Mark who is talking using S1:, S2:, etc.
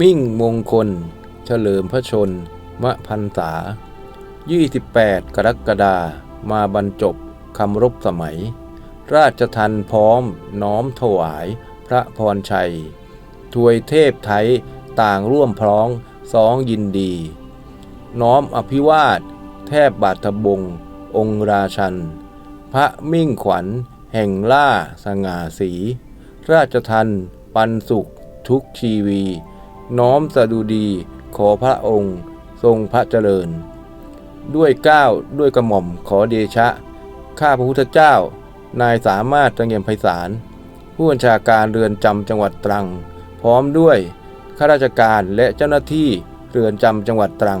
S1: มิ่งมงคล เฉลิมพระชน มะพันษา 28 กรกฎามาบรรจบคำรบสมัย ราชทันพร้อมน้อมถวายพระพรชัย ถวยเทพไทยต่างร่วมพร้องสองยินดี น้อมอภิวาท แทบบาทบง องค์ราชัน พระมิ่งขวัญ แห่งล่าสง่าสี ราชทันปันสุขทุกชีวี น้อมสดุดีขอพระองค์ ทรงพระเจริญ ด้วยเก้าวด้วยกระหม่อมขอเดชะ ข้าพระพุทธเจ้า นายสามารถจังเงียมไพศาลผู้บัญชาการเรือนจำจังหวัดตรัง พร้อมด้วยข้าราชการและเจ้าหน้าที่เรือนจำจังหวัดตรัง